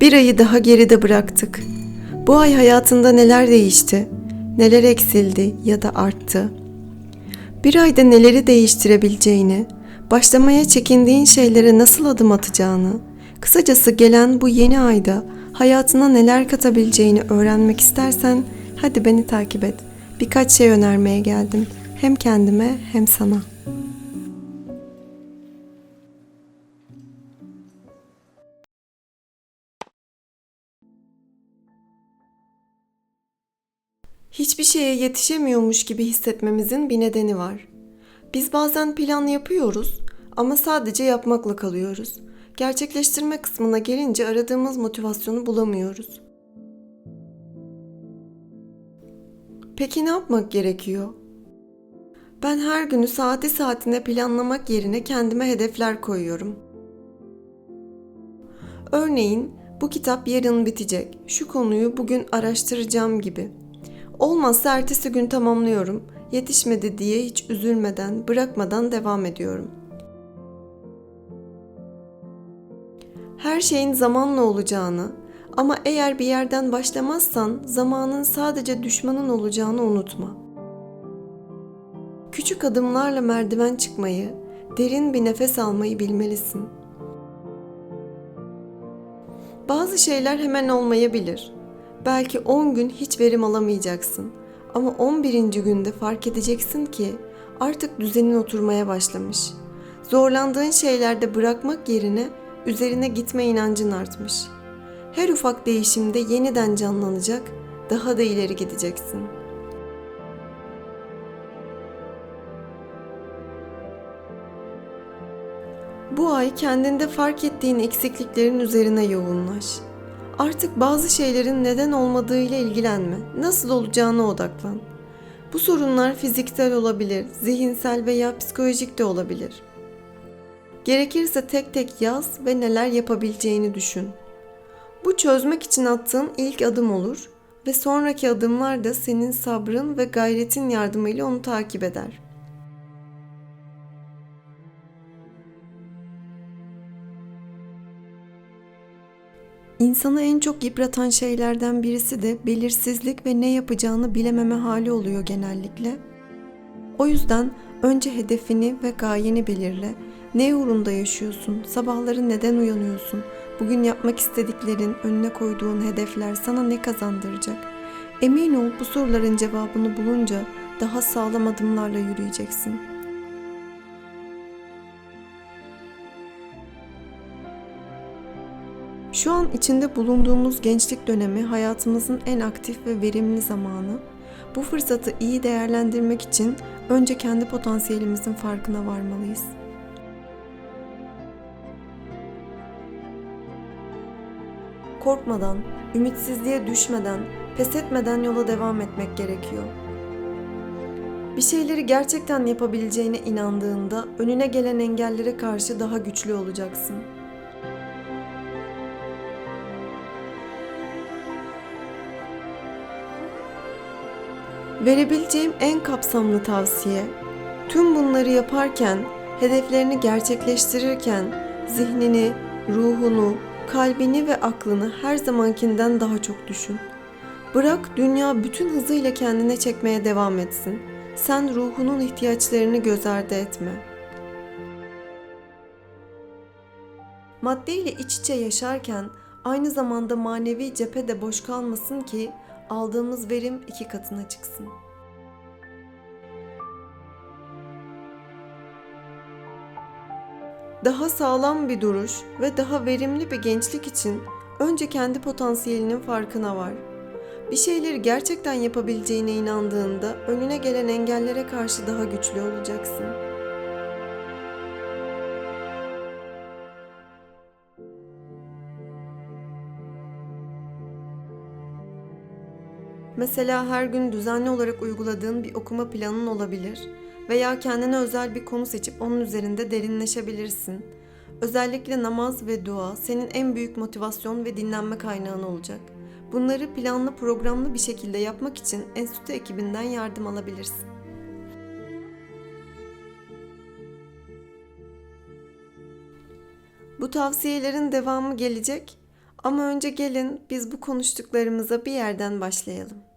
Bir ayı daha geride bıraktık. Bu ay hayatında neler değişti? Neler eksildi ya da arttı? Bir ayda neleri değiştirebileceğini, başlamaya çekindiğin şeylere nasıl adım atacağını, kısacası gelen bu yeni ayda hayatına neler katabileceğini öğrenmek istersen hadi beni takip et. Birkaç şey önermeye geldim. Hem kendime hem sana. Hiçbir şeye yetişemiyormuş gibi hissetmemizin bir nedeni var. Biz bazen plan yapıyoruz ama sadece yapmakla kalıyoruz. Gerçekleştirme kısmına gelince aradığımız motivasyonu bulamıyoruz. Peki ne yapmak gerekiyor? Ben her günü saati saatine planlamak yerine kendime hedefler koyuyorum. Örneğin bu kitap yarın bitecek. Şu konuyu bugün araştıracağım gibi. Olmazsa ertesi gün tamamlıyorum. Yetişmedi diye hiç üzülmeden, bırakmadan devam ediyorum. Her şeyin zamanla olacağını ama eğer bir yerden başlamazsan zamanın sadece düşmanın olacağını unutma. Küçük adımlarla merdiven çıkmayı, derin bir nefes almayı bilmelisin. Bazı şeyler hemen olmayabilir. Belki 10 gün hiç verim alamayacaksın. Ama 11. günde fark edeceksin ki artık düzenin oturmaya başlamış. Zorlandığın şeylerde bırakmak yerine üzerine gitme inancın artmış. Her ufak değişimde yeniden canlanacak, daha da ileri gideceksin. Bu ay kendinde fark ettiğin eksikliklerin üzerine yoğunlaş. Artık bazı şeylerin neden olmadığıyla ilgilenme. Nasıl olacağına odaklan. Bu sorunlar fiziksel olabilir, zihinsel veya psikolojik de olabilir. Gerekirse tek tek yaz ve neler yapabileceğini düşün. Bu çözmek için attığın ilk adım olur ve sonraki adımlar da senin sabrın ve gayretin yardımıyla onu takip eder. İnsanı en çok yıpratan şeylerden birisi de belirsizlik ve ne yapacağını bilememe hali oluyor genellikle. O yüzden önce hedefini ve gayeni belirle. Ne uğrunda yaşıyorsun? Sabahları neden uyanıyorsun? Bugün yapmak istediklerin, önüne koyduğun hedefler sana ne kazandıracak? Emin ol bu soruların cevabını bulunca daha sağlam adımlarla yürüyeceksin. Şu an içinde bulunduğumuz gençlik dönemi hayatımızın en aktif ve verimli zamanı. Bu fırsatı iyi değerlendirmek için önce kendi potansiyelimizin farkına varmalıyız. Korkmadan, ümitsizliğe düşmeden, pes etmeden yola devam etmek gerekiyor. Bir şeyleri gerçekten yapabileceğine inandığında önüne gelen engellere karşı daha güçlü olacaksın. Verebileceğim en kapsamlı tavsiye, tüm bunları yaparken, hedeflerini gerçekleştirirken zihnini, ruhunu, kalbini ve aklını her zamankinden daha çok düşün. Bırak dünya bütün hızıyla kendine çekmeye devam etsin. Sen ruhunun ihtiyaçlarını göz ardı etme. Maddeyle iç içe yaşarken aynı zamanda manevi cephe de boş kalmasın ki aldığımız verim iki katına çıksın. Daha sağlam bir duruş ve daha verimli bir gençlik için önce kendi potansiyelinin farkına var. Bir şeyleri gerçekten yapabileceğine inandığında önüne gelen engellere karşı daha güçlü olacaksın. Mesela her gün düzenli olarak uyguladığın bir okuma planın olabilir veya kendine özel bir konu seçip onun üzerinde derinleşebilirsin. Özellikle namaz ve dua senin en büyük motivasyon ve dinlenme kaynağın olacak. Bunları planlı programlı bir şekilde yapmak için enstitü ekibinden yardım alabilirsin. Bu tavsiyelerin devamı gelecek Ama önce gelin biz bu konuştuklarımıza bir yerden başlayalım.